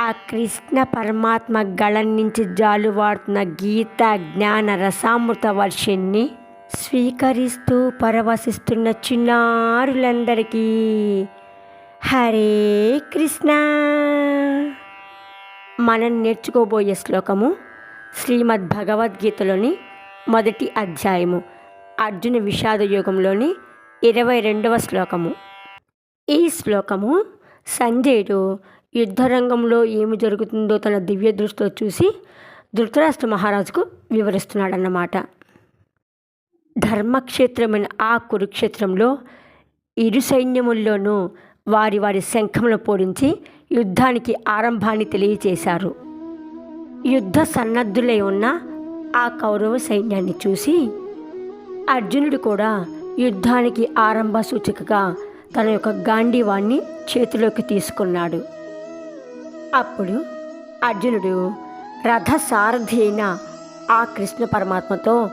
ఆ కృష్ణ పరమాత్మ గళం నుంచి జాలువాడుతున్న గీత జ్ఞాన రసామృత వర్షిణ్ణి స్వీకరిస్తూ పరవశిస్తున్న చిన్నారులందరికీ హరే కృష్ణ. మనం నేర్చుకోబోయే శ్లోకము శ్రీమద్ భగవద్గీతలోని మొదటి అధ్యాయము అర్జున విషాద యోగంలోని ఇరవై రెండవ శ్లోకము. ఈ శ్లోకము సంజయుడు యుద్ధరంగంలో ఏమి జరుగుతుందో తన దివ్య దృష్టితో చూసి ధృతరాష్ట్ర మహారాజుకు వివరిస్తున్నాడన్నమాట. ధర్మక్షేత్రమైన ఆ కురుక్షేత్రంలో ఇరు సైన్యముల్లోనూ వారి వారి శంఖములు పోడించి యుద్ధానికి ఆరంభాన్ని తెలియచేశారు. యుద్ధ సన్నద్ధులై ఉన్న ఆ కౌరవ సైన్యాన్ని చూసి అర్జునుడు కూడా యుద్ధానికి ఆరంభ సూచికగా తన యొక్క గాంధీవాన్ని చేతిలోకి తీసుకున్నాడు. అప్పుడు అర్జునుడు రథ సారథి అయిన ఆ కృష్ణ పరమాత్మతో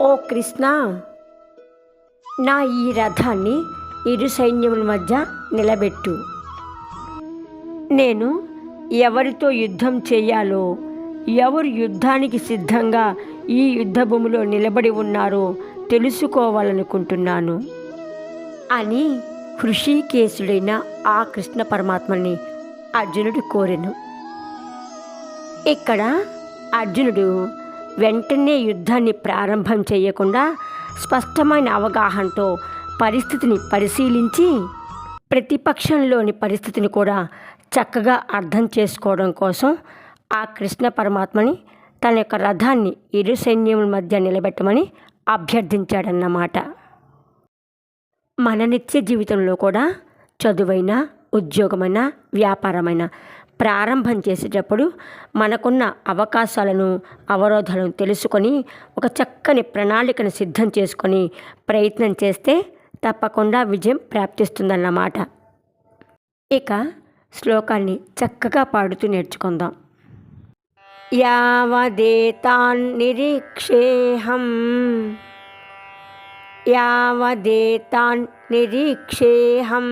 ఓ కృష్ణ నా ఈ రథాన్ని ఇరు సైన్యముల మధ్య నిలబెట్టు. నేను ఎవరితో యుద్ధం చేయాలో ఎవరు యుద్ధానికి సిద్ధంగా ఈ యుద్ధ భూమిలో నిలబడి ఉన్నారో తెలుసుకోవాలనుకుంటున్నాను. అని హృషికేశుడైన ఆ కృష్ణ పరమాత్మని అర్జునుడు కోరెను. ఇక్కడ అర్జునుడు వెంటనే యుద్ధాన్ని ప్రారంభం చేయకుండా స్పష్టమైన అవగాహనతో పరిస్థితిని పరిశీలించి ప్రతిపక్షంలోని పరిస్థితిని కూడా చక్కగా అర్థం చేసుకోవడం కోసం ఆ కృష్ణ పరమాత్మని తన యొక్క రథాన్ని ఇరు సైన్యముల మధ్య నిలబెట్టమని అభ్యర్థించాడన్నమాట. మన నిత్య జీవితంలో కూడా చదువైన ఉద్యోగమైన వ్యాపారమైన ప్రారంభం చేసేటప్పుడు మనకున్న అవకాశాలను అవరోధాలను తెలుసుకొని ఒక చక్కని ప్రణాళికను సిద్ధం చేసుకొని ప్రయత్నం చేస్తే తప్పకుండా విజయం ప్రాప్తిస్తుందన్నమాట. ఇక శ్లోకాన్ని చక్కగా పాడుతూ నేర్చుకుందాం. యావదేతాన్ నిరీక్షేహం. యావదేతాన్ నిరీక్షేహం.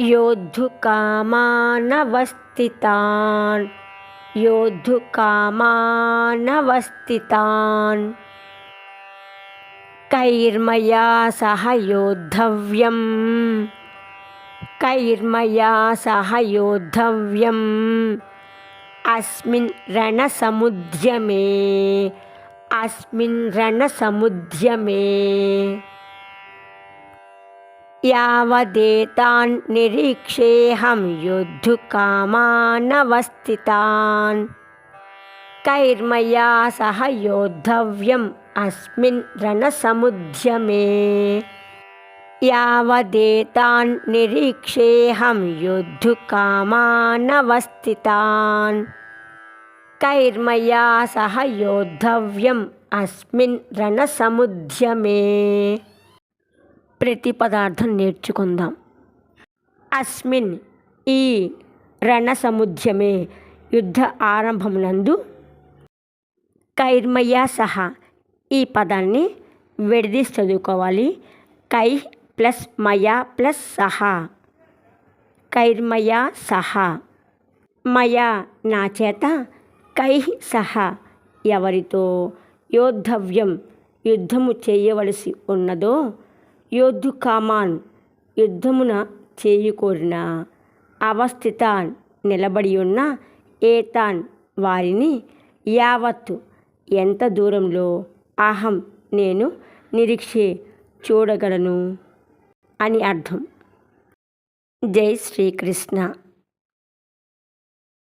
योद्धुकामानवस्थितान्। योद्धुकामानवस्थितान्। कैर्मया सह योद्धव्यम्। कैर्मया सह योद्धव्यम्। अस्मिन् रणसमुद्यमे। अस्मिन् रणसमुद्यमे यावदेतान् निरीक्षेऽहं योद्धुकामानवस्थितान् कैर्मया सह योद्धव्यम् अस्मिन् रणसमुद्यमे यावदेतान् निरीक्षेऽहं योद्धुकामानवस्थितान् कैर्मया सह योद्धव्यम् अस्मिन् रणसमुद्यमे ప్రతి పదార్థం నేర్చుకుందాం. అస్మిన్ ఈ రణ సముద్యమే యుద్ధ ఆరంభమునందు కైర్మయ్య సహా ఈ పదాన్ని విడదీసి చదువుకోవాలి. కై ప్లస్ మయా ప్లస్ సహా. కైర్మయా సహా. మయా నా చేత కై సహా. ఎవరితో యోద్ధవ్యం యుద్ధము చేయవలసి ఉన్నదో యోద్ధు కామాన్ యుద్ధమున చేయుకోరిన అవస్థితాన్ నిలబడి ఉన్న ఏతాన్ వారిని యావత్తు ఎంత దూరంలో అహం నేను నిరీక్షే చూడగలను అని అర్థం. జై శ్రీకృష్ణ.